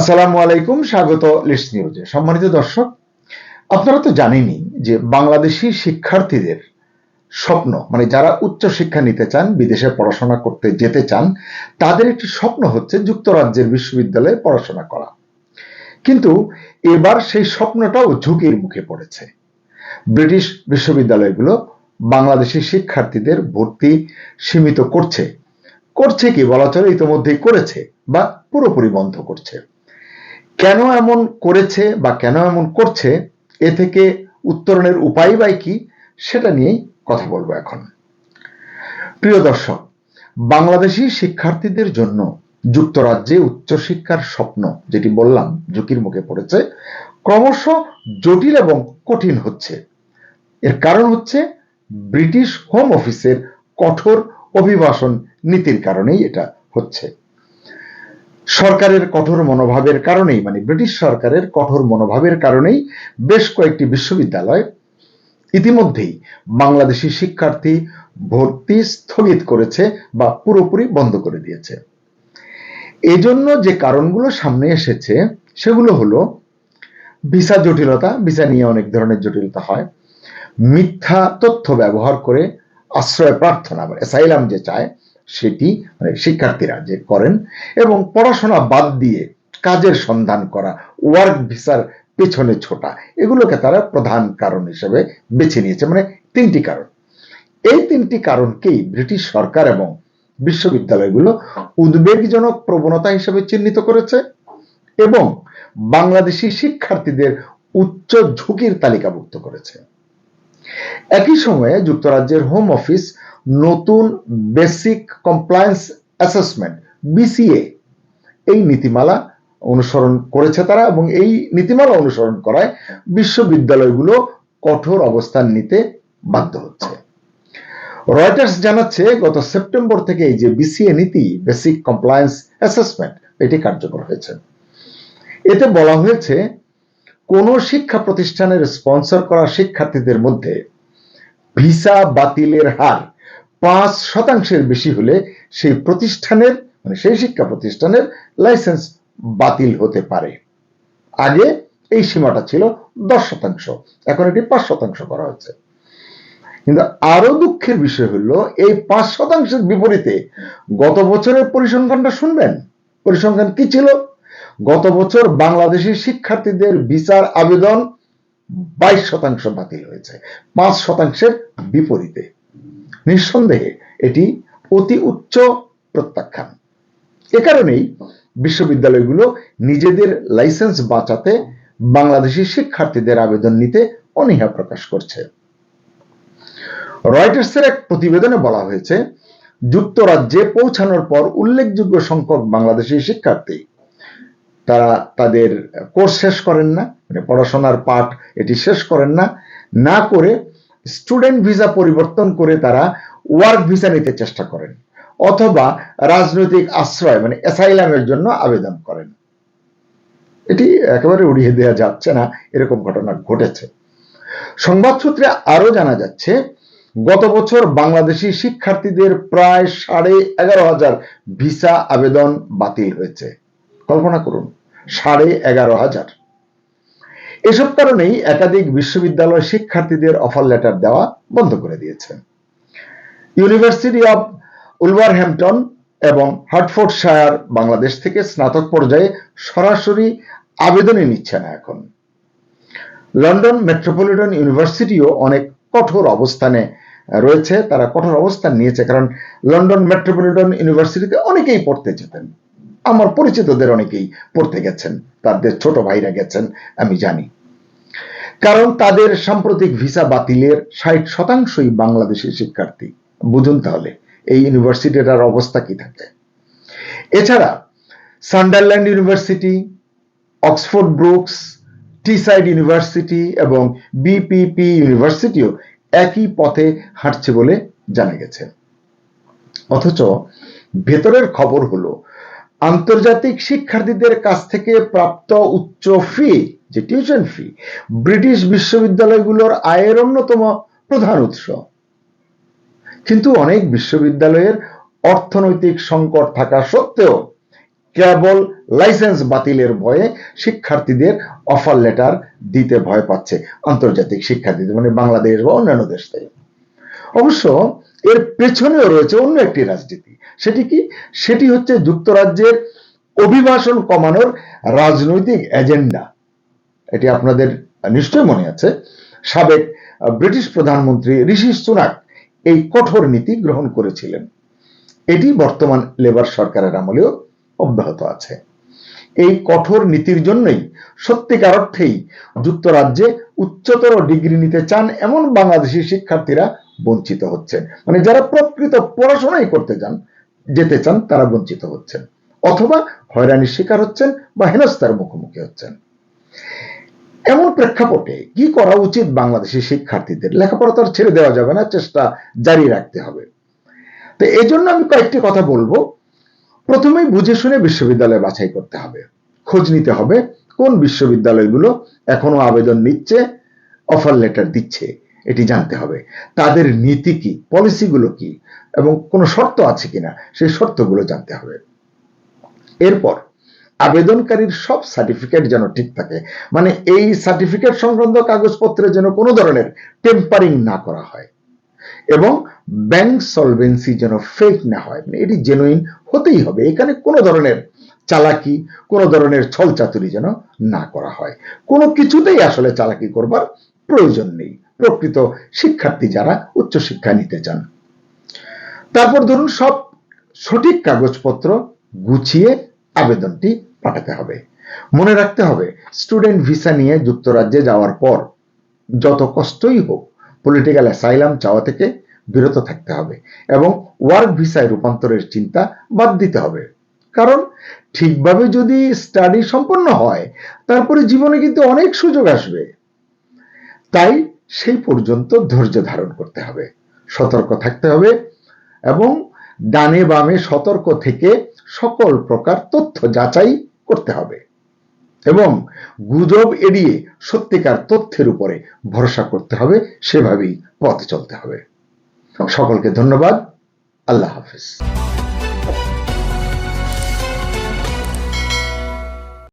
আসসালামু আলাইকুম, স্বাগত লিস্ট নিউজে সম্মানিত দর্শক, আপনারা তো জানেনই যে বাংলাদেশি শিক্ষার্থীদের স্বপ্ন মানে যারা উচ্চ শিক্ষা নিতে চান, বিদেশে পড়াশোনা করতে যেতে চান, তাদের একটি স্বপ্ন হচ্ছে যুক্তরাজ্যের বিশ্ববিদ্যালয়ে পড়াশোনা করা। কিন্তু এবার সেই স্বপ্নটাও ঝুঁকির মুখে পড়েছে। ব্রিটিশ বিশ্ববিদ্যালয়গুলো বাংলাদেশি শিক্ষার্থীদের ভর্তি সীমিত করছে। করছে কি বলা চলে ইতিমধ্যেই করেছে, বা পুরোপুরি বন্ধ করছে। কেন এমন করেছে বা কেন এমন করছে, এ থেকে উত্তরণের উপায় বাই কি, সেটা নিয়েই কথা বলব এখন। প্রিয় দর্শক, বাংলাদেশি শিক্ষার্থীদের জন্য যুক্তরাজ্যে উচ্চশিক্ষার স্বপ্ন, যেটি বললাম, ঝুঁকির মুখে পড়েছে, ক্রমশ জটিল এবং কঠিন হচ্ছে। এর কারণ হচ্ছে ব্রিটিশ হোম অফিসের কঠোর অভিবাসন নীতির কারণেই এটা হচ্ছে। সরকারের কঠোর মনোভাবের কারণেই মানে ব্রিটিশ সরকারের কঠোর মনোভাবের কারণেই বেশ কয়েকটি বিশ্ববিদ্যালয় ইতিমধ্যেই বাংলাদেশি শিক্ষার্থী ভর্তি স্থগিত করেছে বা পুরোপুরি বন্ধ করে দিয়েছে। এজন্য যে কারণগুলো সামনে এসেছে, সেগুলো হলো, ভিসা জটিলতা, ভিসা নিয়ে অনেক ধরনের জটিলতা হয়, মিথ্যা তথ্য ব্যবহার করে আশ্রয় প্রার্থনা মানে অ্যাসাইলাম যে চায় সেটি মানে শিক্ষার্থীরা যে করেন এবং পড়াশোনা বাদ দিয়ে কাজের সন্ধান করা ওয়ার্ক ভিসার পেছনে ছোটা, এগুলোকে তারা প্রধান কারণ হিসেবে বেছে নিয়েছে। মানে তিনটি কারণ। এই তিনটি কারণকেই ব্রিটিশ সরকার এবং বিশ্ববিদ্যালয়গুলো উদ্বেগজনক প্রবণতা হিসেবে চিহ্নিত করেছে এবং বাংলাদেশি শিক্ষার্থীদের উচ্চ ঝুঁকির তালিকাভুক্ত করেছে। একই সময়ে যুক্তরাজ্যের হোম অফিস নতুন বেসিক কমপ্লায়েন্স অ্যাসেসমেন্ট বিসিএ এই নীতিমালা অনুসরণ করেছে তারা এবং এই নীতিমালা অনুসরণ করায় বিশ্ববিদ্যালয়গুলো কঠোর অবস্থান নিতে বাধ্য হচ্ছে। রয়টার্স জানাচ্ছে, গত সেপ্টেম্বর থেকে যে বিসিএ নীতি বেসিক কমপ্লায়েন্স অ্যাসেসমেন্ট এটি কার্যকর হয়েছে। এতে বলা হয়েছে, কোন শিক্ষা প্রতিষ্ঠানের স্পন্সর করা শিক্ষার্থীদের মধ্যে ভিসা বাতিলের হার পাঁচ শতাংশের বেশি হলে সেই প্রতিষ্ঠানের মানে সেই শিক্ষা প্রতিষ্ঠানের লাইসেন্স বাতিল হতে পারে। আগে এই সীমাটা ছিল দশ শতাংশ, এখন এটি পাঁচ শতাংশ করা হচ্ছে কিন্তু আরও দুঃখের বিষয় হলো, এই পাঁচ শতাংশের বিপরীতে গত বছরের পরিসংখ্যানটা শুনবেন? পরিসংখ্যান কি ছিল? গত বছর বাংলাদেশি শিক্ষার্থীদের বিচার আবেদন বাইশ শতাংশ বাতিল হয়েছে, পাঁচ শতাংশের বিপরীতে। নিঃসন্দেহে এটি অতি উচ্চ প্রত্যাখ্যান। এ কারণেই বিশ্ববিদ্যালয়গুলো নিজেদের লাইসেন্স বাঁচাতে বাংলাদেশি শিক্ষার্থীদের আবেদন নিতে অনীহা প্রকাশ করছে। রয়টার্সের এক প্রতিবেদনে বলা হয়েছে, যুক্তরাজ্যে পৌঁছানোর পর উল্লেখযোগ্য সংখ্যক বাংলাদেশি শিক্ষার্থী, তারা তাদের কোর্স শেষ করেন না মানে পড়াশোনার পাঠ এটি শেষ করেন না না করে স্টুডেন্ট ভিসা পরিবর্তন করে তারা ওয়ার্ক ভিসা নিতে চেষ্টা করেন, অথবা রাজনৈতিক আশ্রয় মানে অ্যাসাইলামের জন্য আবেদন করেন। এটি একেবারে উড়িয়ে দেওয়া যাচ্ছে না, এরকম ঘটনা ঘটেছে। সংবাদ সূত্রে আরও জানা যাচ্ছে, গত বছর বাংলাদেশি শিক্ষার্থীদের প্রায় সাড়ে এগারো হাজার ভিসা আবেদন বাতিল হয়েছে। কল্পনা করুন, সাড়ে এগারো হাজার। এসব কারণেই একাধিক বিশ্ববিদ্যালয় শিক্ষার্থীদের অফার লেটার দেওয়া বন্ধ করে দিয়েছে। ইউনিভার্সিটি অব উলভারহ্যাম্পটন এবং হার্টফোর্ডশায়ার বাংলাদেশ থেকে স্নাতক পর্যায়ে সরাসরি আবেদনই নিচ্ছে না এখন। লন্ডন মেট্রোপলিটন ইউনিভার্সিটিও অনেক কঠোর অবস্থানে রয়েছে, তারা কঠোর অবস্থান নিয়েছে, কারণ লন্ডন মেট্রোপলিটন ইউনিভার্সিটিতে অনেকেই পড়তে যেতেন। আমার পরিচিতদের অনেকেই পড়তে গেছেন, তাদের ছোট ভাইরা গেছেন, আমি জানি। কারণ তাদের সাম্প্রতিক ভিসা বাতিলের ষাট শতাংশই বাংলাদেশি শিক্ষার্থী। বুঝুন তাহলে, এই ইউনিভার্সিটিটার অবস্থা কি থাকে? এছাড়া, Sunderland university, Oxford Brookes, Teesside university এবং বিপিপি ইউনিভার্সিটিও একই পথে হাঁটছে বলে জানা গেছে। অথচ ভেতরের খবর হলো আন্তর্জাতিক শিক্ষার্থীদের কাছ থেকে প্রাপ্ত উচ্চ ফি যে টিউশন ফি ব্রিটিশ বিশ্ববিদ্যালয়গুলোর আয়ের অন্যতম প্রধান উৎস। কিন্তু অনেক বিশ্ববিদ্যালয়ের অর্থনৈতিক সংকট থাকা সত্ত্বেও কেবল লাইসেন্স বাতিলের ভয়ে শিক্ষার্থীদের অফার লেটার দিতে ভয় পাচ্ছে আন্তর্জাতিক শিক্ষার্থীদের মানে বাংলাদেশ বা অন্যান্য দেশ থেকে। অবশ্য এর পেছনেও রয়েছে অন্য একটি রাজনীতি। সেটি কি? সেটি হচ্ছে যুক্তরাজ্যের অভিবাসন কমানোর রাজনৈতিক এজেন্ডা। এটি আপনাদের নিশ্চয় মনে আছে। সাবেক ব্রিটিশ প্রধানমন্ত্রী ঋষি সুনাক এই কঠোর নীতি গ্রহণ করেছিলেন। এটি বর্তমান লেবার সরকারের আমলেও অব্যাহত আছে। এই কঠোর নীতির জন্যই সত্যিকার অর্থেই যুক্তরাজ্যে উচ্চতর ডিগ্রি নিতে চান এমন বাংলাদেশি শিক্ষার্থীরা বঞ্চিত হচ্ছেন। মানে যারা প্রকৃত পড়াশোনাই করতে চান, যেতে চান, তারা বঞ্চিত হচ্ছেন। অথবা হয়রানির শিকার হচ্ছেন বা হেনস্থার মুখোমুখি হচ্ছেন। এমন প্রেক্ষাপটে কি করা উচিত বাংলাদেশি শিক্ষার্থীদের? লেখাপড়া তো আর ছেড়ে দেওয়া যাবে না, চেষ্টা জারি রাখতে হবে। তো এই জন্য আমি কয়েকটি কথা বলব। প্রথমেই বুঝে শুনে বিশ্ববিদ্যালয় বাছাই করতে হবে। খোঁজ নিতে হবে, কোন বিশ্ববিদ্যালয়গুলো এখনও আবেদন নিচ্ছে, অফার লেটার দিচ্ছে। এটি জানতে হবে। তাদের নীতি কি? পলিসিগুলো কি? এবং কোনো শর্ত আছে কিনা সেই শর্তগুলো জানতে হবে। এরপর, আবেদনকারীর সব সার্টিফিকেট যেন ঠিক থাকে। মানে এই সার্টিফিকেট সংক্রান্ত কাগজপত্রে যেন কোনো ধরনের টেম্পারিং না করা হয় এবং ব্যাংক সলভেন্সি যেন ফেক না হয়। মানে এটি জেনুইন হতেই হবে। এখানে কোনো ধরনের চালাকি, কোনো ধরনের ছল চাতুরি যেন না করা হয়। কোনো কিছুতেই আসলে চালাকি করবার প্রয়োজন নেই। প্রকৃত শিক্ষার্থী যারা উচ্চশিক্ষা নিতে চান। তারপর ধরুন সব সঠিক কাগজপত্র গুছিয়ে আবেদনটি পাঠাতে হবে। মনে রাখতে হবে স্টুডেন্ট ভিসা নিয়ে যুক্তরাজ্যে যাওয়ার পর যত কষ্টই হোক পলিটিক্যাল অ্যাসাইলাম চাওয়া থেকে বিরত থাকতে হবে এবং ওয়ার্ক ভিসায় রূপান্তরের চিন্তা বাদ দিতে হবে। কারণ ঠিকভাবে যদি স্টাডি সম্পন্ন হয়, তারপরে জীবনে কিন্তু অনেক সুযোগ আসবে। তাই সেই পর্যন্ত ধৈর্য ধারণ করতে হবে। সতর্ক থাকতে হবে এবং ডানে বামে সতর্ক থেকে সকল প্রকার তথ্য যাচাই করতে হবে এবং গুজব এড়িয়ে সত্যিকার তথ্যের উপরে ভরসা করতে হবে, সেভাবেই পথে চলতে হবে। সকলকে ধন্যবাদ। আল্লাহ হাফিজ।